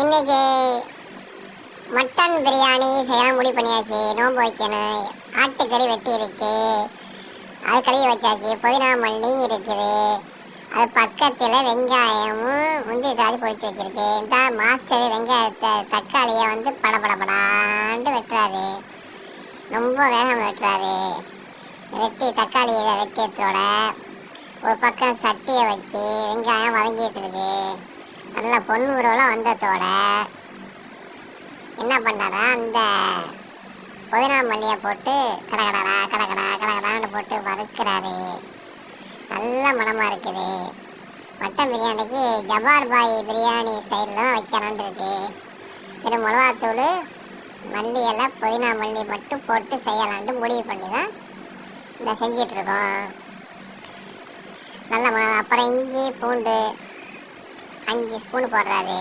இன்னைக்கு மட்டன் பிரியாணி செய்யலாம் முடிவு பண்ணியாச்சு. நோன்பு வைக்கணும். ஆட்டுக்கறி வெட்டி இருக்கு அது கழுவி வச்சாச்சு. புதினா மல்லி இருக்குது. அது பக்கத்தில் வெங்காயமும் முந்தி தாதி பொடிச்சு வச்சிருக்கு. இந்த மாஸ்டர் வெங்காயத்தை தக்காளியை வந்து படபடபடாண்டு வெட்டுறாரு. ரொம்ப வேகம் வெட்டுறாரு. வெட்டி தக்காளி இதை வெட்டியத்தோட ஒரு பக்கம் சட்டியை வச்சு வெங்காயம் வதங்கிட்டு இருக்கு. நல்லா பொன் உருவெல்லாம் வந்ததோட என்ன பண்ணாரா அந்த புதினா மல்லியை போட்டு கடகடா கடகடா கடகடான்னு போட்டு வதக்குறாரு. நல்ல மனமாக இருக்குது. மட்டன் பிரியாணிக்கு ஜபார் பாய் பிரியாணி ஸ்டைலில் தான் வைக்கலான் இருக்கு. இது மிளகாத்தூள் மல்லி எல்லாம் புதினா மல்லி மட்டும் போட்டு செய்யலான்ட்டு முடிவு பண்ணி தான் இந்த செஞ்சிட்ருக்கோம் நல்ல அப்புறம் இஞ்சி பூண்டு அஞ்சு ஸ்பூன் போடுறாரு.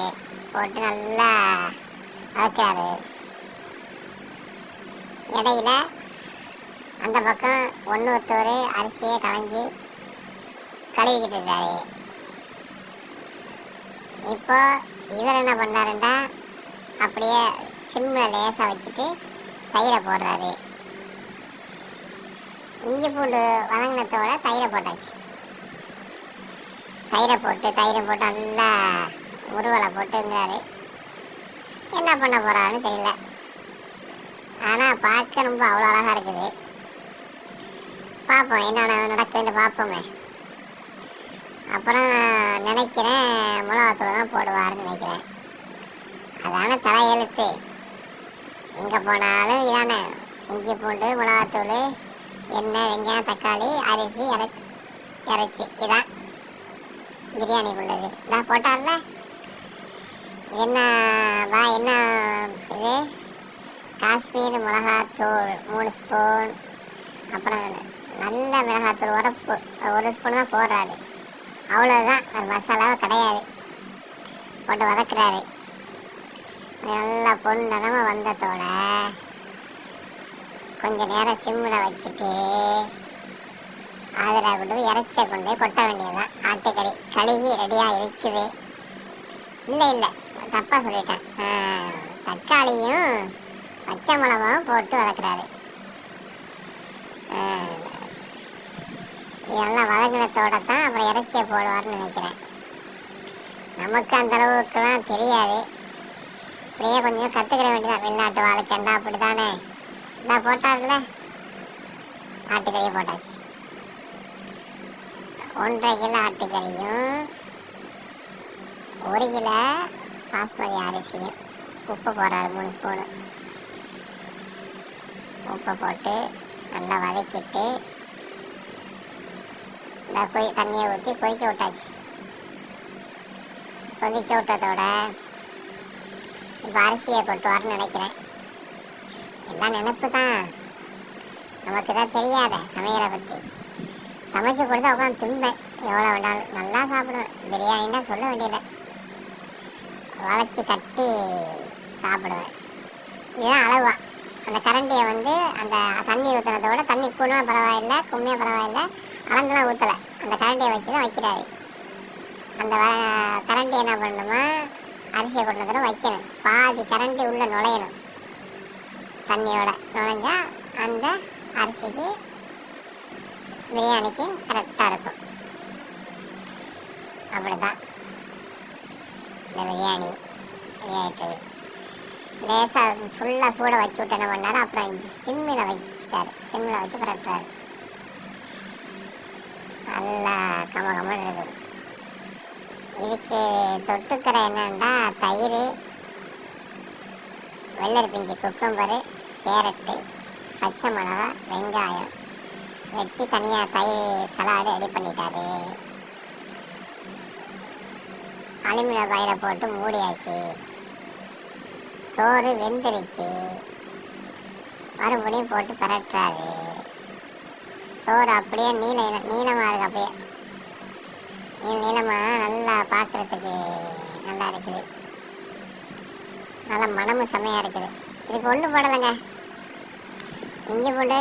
போட்டு நல்லா வதக்காரு இடையில அந்த பக்கம் ஒன்று ஒருத்தவர் அரிசியை களைஞ்சி கழுவிக்கிட்டு இருக்காரு. இப்போ இவர் என்ன பண்ணாருன்னா அப்படியே சிம்மில் லேசாக வச்சுட்டு தயிரை போடுறாரு. இஞ்சி பூண்டு வதங்கினத்தோட தயிரை போட்டாச்சு. தயிரை போட்டு தயிரை போட்டு நல்லா உருவலை போட்டு இருந்தார் என்ன பண்ண போகிறான்னு தெரியல. ஆனால் பார்க்க ரொம்ப அவ்வளோ அழகாக இருக்குது. பார்ப்போம் என்னென்ன நடக்குதுன்னு பார்ப்போமே. அப்புறம் நினைக்கிறேன் மிளகாத்தூள் தான் போடுவாருன்னு நினைக்கிறேன். அதான தலையெழுத்து எங்கே போனாலும் இதானே. இஞ்சி பூண்டு மிளகாத்தூள் எண்ணெய் வெங்காயம் தக்காளி அரிசி இறை இறைச்சி இதான். பிரியாணிக்குள்ளது நான் போட்டார்ல? என்ன வா என்ன இது? காஷ்மீர் மிளகாத்தூள் மூணு ஸ்பூன். அப்புறம் நல்ல மிளகாத்தூள் உரப்பு ஒரு ஸ்பூன் தான் போடுறாரு. அவ்வளோதான் மசாலாவும் கிடையாது. போட்டு வதக்குறாரு. நல்லா பொன்னதமாக வந்ததோட கொஞ்சம் நேரம் சிம்மில் வச்சுட்டு அதில் கொண்டு போய் இறைச்ச கொண்டு போய் கொட்ட வேண்டியதுதான். ஆட்டுக்கறி கழுகி ரெடியாக இருக்குது. இல்லை இல்லை. தப்பாக சொல்லிட்டேன். ஆ, தக்காளியும் பச்சை மிளகாவும் போட்டு வளர்க்குறாரு இதெல்லாம் வதங்கினத்தோட தான் அப்புறம் இறைச்சியை போடுவார்னு நினைக்கிறேன். நமக்கு அந்த அளவுக்குலாம் தெரியாது. அப்படியே கொஞ்சம் கற்றுக்கிற வேண்டியதான் வெளிநாட்டு வாழ்க்கைண்டா அப்படி தானே இந்தா போட்டார்ல ஆட்டுக்கறியை போட்டாச்சு. ஒன்றரை கிலோ ஆட்டுக்கறியும் ஒரு கிலோ பாஸ்மதி அரிசியும். உப்பு போடுறாரு மூணு ஸ்பூனு. உப்பை போட்டு நல்லா வதக்கிட்டு இந்த கொய் தண்ணியை ஊற்றி கொதிக்க விட்டாச்சு. கொதிக்க விட்டதோட இப்போ அரிசியை கொட்டுவார்னு நினைக்கிறேன். எல்லாம் நினப்பு தான் நமக்கு தான் தெரியாத சமையலை பற்றி சமைச்சு கொடுத்தா உட்காந்து திம்பேன். எவ்வளோ வேணாலும் நல்லா சாப்பிடுவேன். பிரியாணின்னா சொல்ல வேண்டியதில்லை. வளைச்சி கட்டி சாப்பிடுவேன். இதுதான் அளவா. அந்த கரண்டியை வந்து அந்த தண்ணி ஊற்றுனதை விட தண்ணி கூடமா பரவாயில்லை கும்மியாக பரவாயில்லை. அளந்துலாம் ஊற்றலை அந்த கரண்டியை வச்சு தான் வைக்கிறாரு. அந்த கரண்டி என்ன பண்ணணுமா? அரிசியை கொண்டதில் வைக்கணும். பாதி கரண்டி உள்ளே நுழையணும். தண்ணியோட நுழைஞ்சால் அந்த அரிசிக்கு பிரியாணிக்கு கரெக்டாக இருக்கும். அப்படிதான் இந்த பிரியாணி ரெடி ஆயிட்டது. லேசாக ஃபுல்லாக சூட வச்சு விட்டு என்ன பண்ணார்? அப்புறம் சிம்மில் வச்சுட்டாரு. சிம்மில் வச்சு பரட்டுறாரு நல்லா கம கமல் இருக்குது. இதுக்கு தொட்டுக்கிற என்னன்னா தயிர் வெள்ளரி பிஞ்சு குக்கம்பரு கேரட்டு பச்சை மிளகா வெங்காயம் வெட்டி தனியாக தயிர் சலாடு ரெடி பண்ணிட்டாரு. அலுமினிய பயிரை போட்டு மூடியாச்சு. சோறு வெந்துருச்சு. மறுபடியும் போட்டு பரட்டுறாரு. சோறு அப்படியே நீல நீளமாக இருக்கு அப்படியே. நீள நீளமாக நல்லா பார்க்குறதுக்கு நல்லா இருக்குது. நல்லா மனமும் செம்மையாக இருக்குது. இதுக்கு ஒன்றும் போடலைங்க. இஞ்சி பூண்டு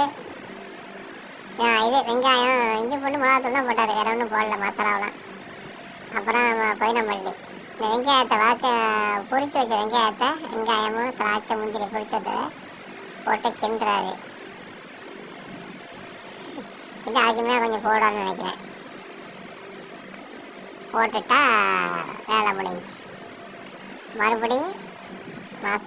இது வெங்காயம் இஞ்சி பூண்டு மிளகாத்தூள் தான் போட்டார். வேற ஒன்றும் போடல மசாலாவெலாம் அப்புறம் பதினம்பள்ளி இந்த வெங்காயத்தை வாக்க பொறிச்சு வச்ச வெங்காயத்தை வெங்காயமும் திராட்சை முந்திரி பொறிச்சு வச்சதை போட்டு கிண்டுறாரு. இது அதுக்குமே கொஞ்சம் போடணும்னு நினைக்கிறேன். போட்டுட்டா வேலை முடிஞ்சு மறுபடியும் மாதம்